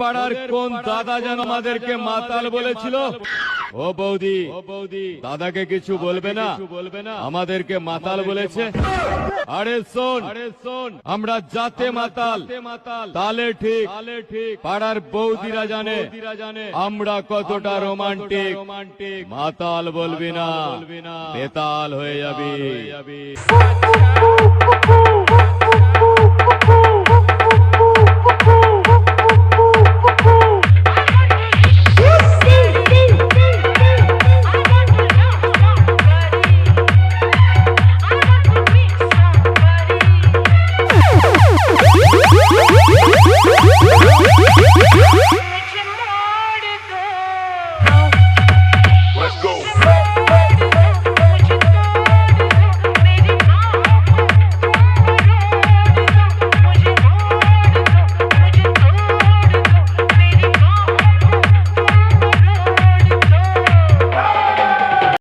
পাড়ার কোন দাদা যেন আমাদেরকে মাতাল বলেছিল? ও বৌদি ও বৌদি। দাদাকে কিছু বলবে না? বলবে না? আমাদেরকে মাতাল বলেছে? আরে শোন আরে শোন। আমরা জাতে মাতাল। মাতাল। তালে ঠিক তালে ঠিক। পাড়ার বৌদিরা জানে। জানে। আমরা কতটা রোমান্টিক। রোমান্টিক। মাতাল বলবি না। বলবি না। বেতাল হয়ে যাবি।